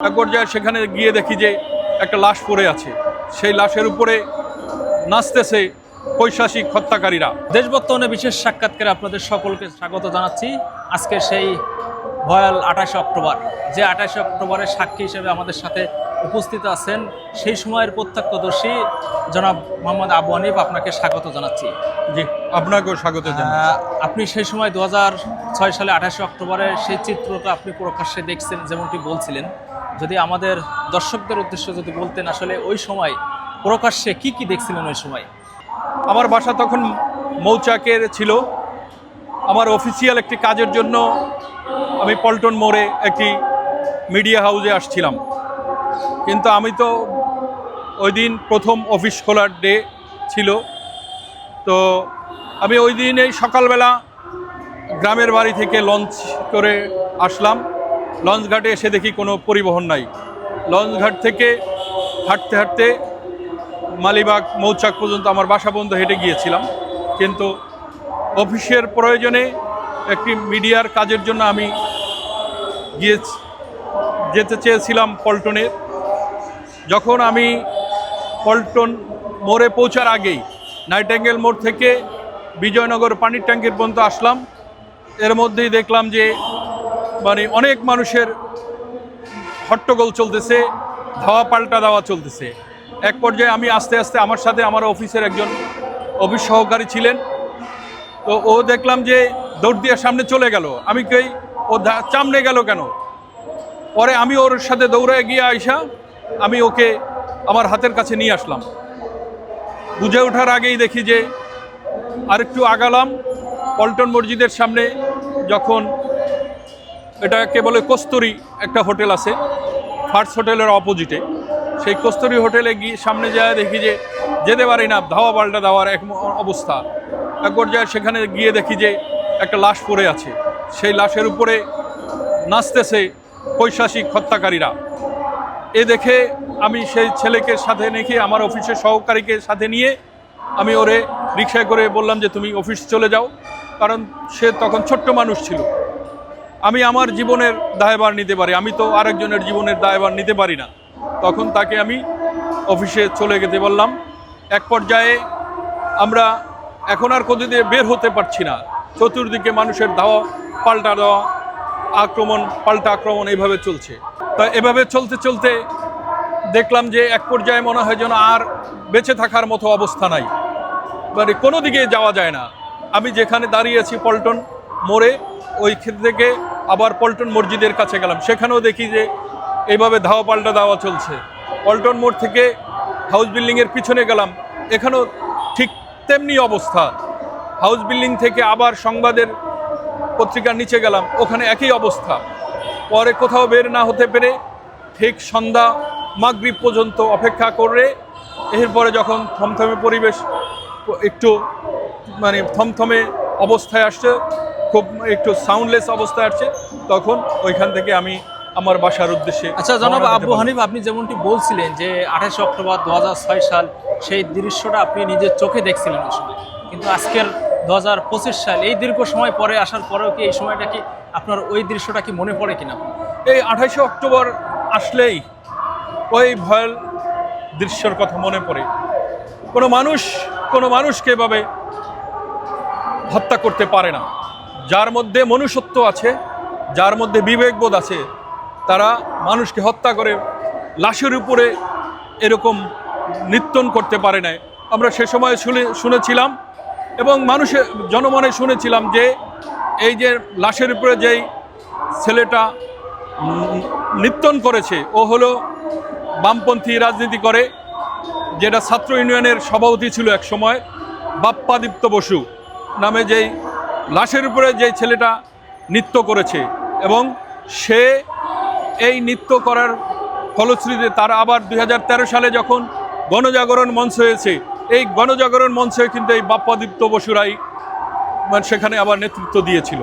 এক পর্যায়ে সেখানে গিয়ে দেখি যে একটা লাশ পড়ে আছে। সেই লাশের উপরে নাচতেছে পৈশাসিক হত্যাকারীরা। দেশ বর্তমানে বিশেষ সাক্ষাৎকারে আপনাদের সকলকে স্বাগত জানাচ্ছি। আজকে সেই ভয়াল আঠাশে অক্টোবর। যে আঠাশে অক্টোবরের সাক্ষী হিসেবে আমাদের সাথে উপস্থিত আছেন সেই সময়ের প্রত্যক্ষদর্শী জনাব মোহাম্মদ আবু হানিফ আপনাকে স্বাগত জানাচ্ছি। জি আপনাকেও স্বাগত আপনি সেই সময় দু ছয় সালে আঠাশে অক্টোবরের সেই চিত্রটা আপনি প্রকাশ্যে দেখছেন যেমনটি বলছিলেন। যদি আমাদের দর্শকদের উদ্দেশ্যে যদি বলতেন আসলে ওই সময় প্রকাশ্যে কি কি দেখছিলেন ওই সময়? আমার বাসা তখন মৌচাকের ছিল। আমার অফিসিয়াল একটি কাজের জন্য আমি পল্টন মোড়ে একটি মিডিয়া হাউসে আসছিলাম। কিন্তু আমি তো ওই দিন প্রথম অফিস খোলার ডে ছিল। তো আমি ওই দিনেই সকালবেলা গ্রামের বাড়ি থেকে লঞ্চ করে আসলাম। লঞ্চ ঘাটে এসে দেখি কোনো পরিবহন নাই। লঞ্চ ঘাট থেকে হাঁটতে হাঁটতে মালিবাগ মৌচাক পর্যন্ত আমার বাসা পর্যন্ত হেঁটে গিয়েছিলাম। কিন্তু অফিসের প্রয়োজনে একটি মিডিয়ার কাজের জন্য আমি গিয়ে যেতে চেয়েছিলাম পল্টনে। যখন আমি পল্টন মোড়ে পৌঁছার আগেই নাইটেঙ্গেল মোড় থেকে বিজয়নগর পানির ট্যাঙ্কির পর্যন্ত আসলাম, এর মধ্যেই দেখলাম যে মানে অনেক মানুষের হট্টগোল চলতেছে, ধাওয়া পাল্টা দেওয়া চলতেছে। এক পর্যায়ে আমি আস্তে আস্তে আমার সাথে আমার অফিসের একজন অফিস সহকারী ছিলেন। তো ও দেখলাম যে দৌড় দিয়ে সামনে চলে গেল। আমি কই, ও চামড়ে গেল কেন? পরে আমি ওর সাথে দৌড়ে গিয়ে আইসা আমি ওকে আমার হাতের কাছে নিয়ে আসলাম। বুঝে ওঠার আগেই দেখি যে আরেকটু আগালাম। পল্টন মসজিদের সামনে যখন এটাকে বলে কস্তুরি একটা হোটেল আছে, ফার্স্ট হোটেলের অপোজিটে। সেই কস্তুরি হোটেলে গিয়ে সামনে যায় দেখি যে যেতে পারি না, ধাওয়া পাল্টা দেওয়ার এক অবস্থা। এক পর্যায়ে সেখানে গিয়ে দেখি যে একটা লাশ পড়ে আছে। সেই লাশের উপরে নাচতেছে পৈশাসিক হত্যাকারীরা। এ দেখে আমি সেই ছেলেকে সাথে রেখে, আমার অফিসের সহকারীকে সাথে নিয়ে আমি ওরে রিক্সায় করে বললাম যে, তুমি অফিস চলে যাও। কারণ সে তখন ছোট্ট মানুষ ছিল। আমি আমার জীবনের দায়ভার নিতে পারি, আমি তো আরেকজনের জীবনের দায়ভার নিতে পারি না। তখন তাকে আমি অফিসে চলে যেতে বললাম। এক পর্যায়ে আমরা এখন আর কোথাও দিয়ে বের হতে পারছি না। চতুর্দিকে মানুষের ধাওয়া, পাল্টা দেওয়া, আক্রমণ, পাল্টা আক্রমণ এইভাবে চলছে। তো এভাবে চলতে চলতে দেখলাম যে এক পর্যায়ে মনে হয় যেন আর বেঁচে থাকার মতো অবস্থা নাই। মানে কোনো দিকে যাওয়া যায় না। আমি যেখানে দাঁড়িয়েছি পল্টন মোড়ে ওই থেকে আবার পল্টন মসজিদের কাছে গেলাম। সেখানেও দেখি যে এইভাবে ধাওয়া পাল্টা দেওয়া চলছে। পল্টন মোড় থেকে হাউস বিল্ডিংয়ের পিছনে গেলাম। এখানেও ঠিক তেমনি অবস্থা। হাউস বিল্ডিং থেকে আবার সংবাদের পত্রিকার নিচে গেলাম। ওখানে একই অবস্থা। পরে কোথাও বের না হতে পেরে ঠিক সন্ধ্যা মাগরিব পর্যন্ত অপেক্ষা করে এরপরে যখন থমথমে পরিবেশ একটু মানে থমথমে অবস্থায় আসছে খুব একটু সাউন্ডলেস অবস্থায় আসছে তখন ওইখান থেকে আমি আমার বাসার উদ্দেশ্যে আচ্ছা জনাব আবু। হানিফ আপনি যেমনটি বলছিলেন যে আঠাশে অক্টোবর দু হাজার ছয় সাল সেই দৃশ্যটা আপনি নিজের চোখে দেখছিলেন আসলে কিন্তু আজকের দু হাজার পঁচিশ সাল এই দীর্ঘ সময় পরে আসার পরেও কি এই সময়টা কি আপনার ওই দৃশ্যটা কি মনে পড়ে কিনা? এই আঠাশে অক্টোবর আসলেই ওই ভয়াল দৃশ্যর কথা মনে পড়ে। কোনো মানুষ কোনো মানুষকে এভাবে হত্যা করতে পারে না। যার মধ্যে মনুষ্যত্ব আছে, যার মধ্যে বিবেকবোধ আছে, তারা মানুষকে হত্যা করে, লাশের উপরে এরকম নিত্যন করতে পারে নাই। আমরা সে সময় শুনে, শুনেছিলাম এবং মানুষের জনমনে শুনেছিলাম যে এই যে লাশের উপরে যেই ছেলেটা নিত্যন করেছে, ও হলো বামপন্থী রাজনীতি করে, যেটা ছাত্র ইউনিয়নের সভাপতি ছিল এক সময়, বাপ্পাদিত্য বসু নামে যেই লাশের উপরে যে ছেলেটা নৃত্য করেছে এবং সে এই নৃত্য করার ফলশ্রুতিতে তার আবার দু হাজার তেরো সালে যখন গণজাগরণ মঞ্চ হয়েছে, এই গণজাগরণ মঞ্চে কিন্তু এই বাপ্পাদিত্য বসুরাই মানে সেখানে আবার নেতৃত্ব দিয়েছিল।